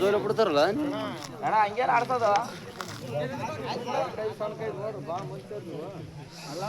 ಜೋರ ಬಿಡ್ತಾರಲ್ಲ? ಹಂಗೇನು ಆಡ್ತದ ಎಲ್ಲಾ ಬಾ ಮನ್ಸರ್ವಾ ಅಲ್ಲಾ